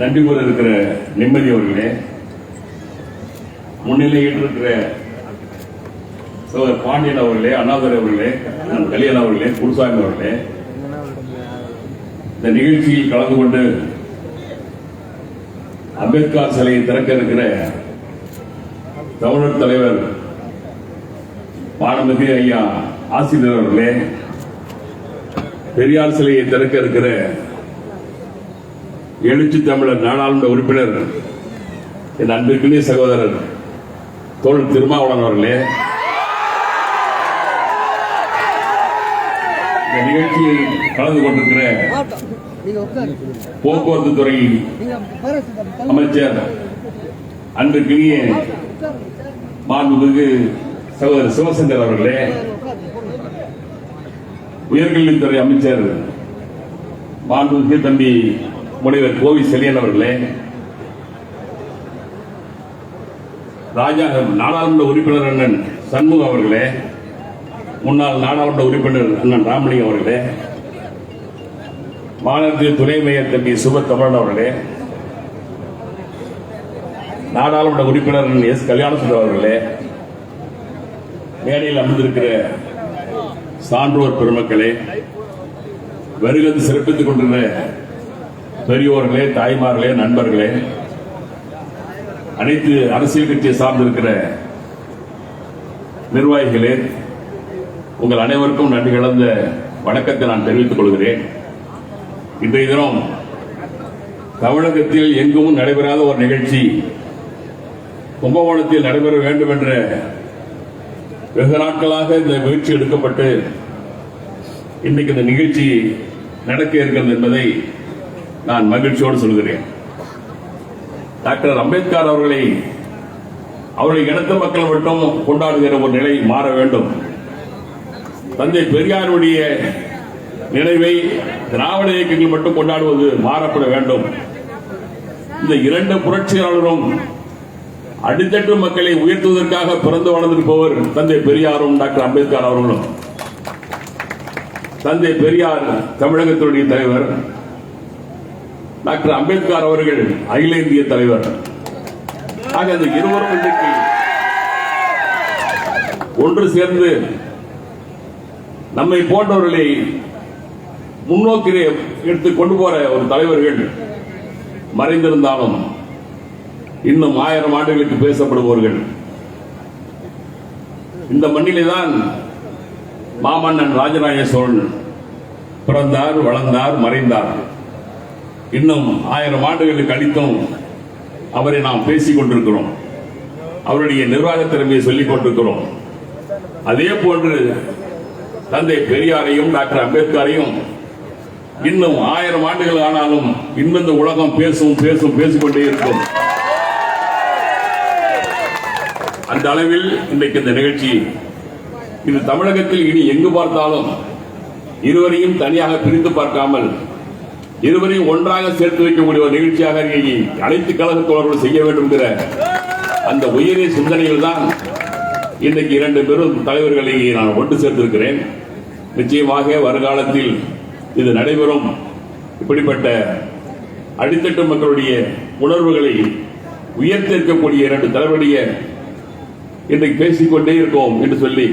நன்றி கூற இருக்கிற நிம்மதி அவர்களே முன்னிலையில் இருக்கிற சோதர் பாண்டியன் அவர்களே அண்ணாதுரை அவர்களே கல்யாண அவர்களே குருசாமி அவர்களே இந்த நிகழ்ச்சியில் கலந்து கொண்டு அம்பேத்கர் சிலையை திறக்க இருக்கிற தமிழர் தலைவர் பாடமிகு ஐயா ஆசிரியர் அவர்களே பெரியார் சிலையை திறக்க இருக்கிற எழுச்சி தமிழர் நாடாளுமன்ற உறுப்பினர் என் அன்பிற்குரிய சகோதரர் தோழர் திருமாவளவன் அவர்களே இந்த நிகழ்ச்சியில் கலந்து கொண்டிருக்கிற போக்குவரத்து துறை அமைச்சர் அன்பிற்குரிய மாண்புமிகு சகோதரர் சிவசங்கர் அவர்களே உயர்கல்வித்துறை அமைச்சர் மாண்புமிகு தம்பி முனைவர் கோவி செலியன் அவர்களே ராஜா நாடாளுமன்ற உறுப்பினர் அண்ணன் சண்முகம் அவர்களே முன்னாள் நாடாளுமன்ற உறுப்பினர் அண்ணன் ராமலிங்கம் அவர்களே மாநிலத்தில் துணை மேயர் தம்பி தமிழன் அவர்களே நாடாளுமன்ற உறுப்பினர் எஸ் கல்யாணசுந்தர் அவர்களே மேடையில் அமர்ந்திருக்கிற சான்றோர் பெருமக்களே வருகிறது சிறப்பித்துக் கொண்டிருந்த பெரியோர்களே தாய்மார்களே நண்பர்களே அனைத்து அரசியல் கட்சியை சார்ந்திருக்கிற நிர்வாகிகளே உங்கள் அனைவருக்கும் நன்றி கலந்த வணக்கத்தை நான் தெரிவித்துக் கொள்கிறேன். இன்றைய தினம் தமிழகத்தில் எங்கும் நடைபெறாத ஒரு நிகழ்ச்சி கும்பகோணத்தில் நடைபெற வேண்டும் என்ற வெகு நாட்களாக இந்த முயற்சி எடுக்கப்பட்டு இன்றைக்கு இந்த நிகழ்ச்சி நடக்க இருக்கிறது என்பதை நான் மகிழ்ச்சியோடு சொல்கிறேன். டாக்டர் அம்பேத்கர் அவர்களை அவருடைய இனத்து மக்கள் மட்டும் கொண்டாடுகிற ஒரு நிலை மாற வேண்டும். தந்தை பெரியாருடைய நினைவை திராவிட இயக்கங்கள் மட்டும் கொண்டாடுவது மாறப்பட வேண்டும். இந்த இரண்டு புரட்சியாளரும் அடித்தட்டு மக்களை உயர்த்துவதற்காக பிறந்து வளர்ந்திருப்பவர் தந்தை பெரியாரும் டாக்டர் அம்பேத்கர் அவர்களும். தந்தை பெரியார் தமிழகத்தினுடைய தலைவர். டாக்டர் அம்பேத்கர் அவர்கள் அகில இந்திய தலைவர். ஆக அந்த இருவரும் இன்றைக்கு ஒன்று சேர்ந்து நம்மை போன்றவர்களை முன்னோக்கிலே எடுத்து கொண்டு போற ஒரு தலைவர்கள் மறைந்திருந்தாலும் இன்னும் ஆயிரம் ஆண்டுகளுக்கு பேசப்படுபவர்கள். இந்த மண்ணிலே தான் மாமன்னன் ராஜராஜ சோழன் பிறந்தார் வளர்ந்தார் மறைந்தார். இன்னும் ஆயிரம் ஆண்டுகளுக்கு அடித்தும் அவரை நாம் பேசிக் கொண்டிருக்கிறோம். அவருடைய நிர்வாக திறமையை சொல்லிக் கொண்டிருக்கிறோம். அதே போன்று தந்தை பெரியாரையும் டாக்டர் அம்பேத்கரையும் இன்னும் ஆயிரம் ஆண்டுகள் ஆனாலும் இன்னும் இந்த உலகம் பேசும் பேசும் பேசிக்கொண்டே இருக்கும். அந்த அளவில் இன்றைக்கு இந்த நிகழ்ச்சி இது தமிழகத்தில் இனி எங்கு பார்த்தாலும் இருவரையும் தனியாக பிரித்து பார்க்காமல் இருவரையும் ஒன்றாக சேர்த்து வைக்கக்கூடிய ஒரு நிகழ்ச்சியாக இனி அனைத்து கழக தோழர்கள் செய்ய வேண்டும் என்கிற அந்த உயரிய சிந்தனையில் தான் இன்றைக்கு இரண்டு பெரும் தலைவர்களை நான் ஒன்று சேர்த்திருக்கிறேன். நிச்சயமாக வருங்காலத்தில் இது நடைபெறும். இப்படிப்பட்ட அடித்தட்டு மக்களுடைய உணர்வுகளை உயர்த்திருக்கக்கூடிய இரண்டு தலைவருடைய இன்றைக்கு பேசிக்கொண்டே இருக்கோம் என்று சொல்லி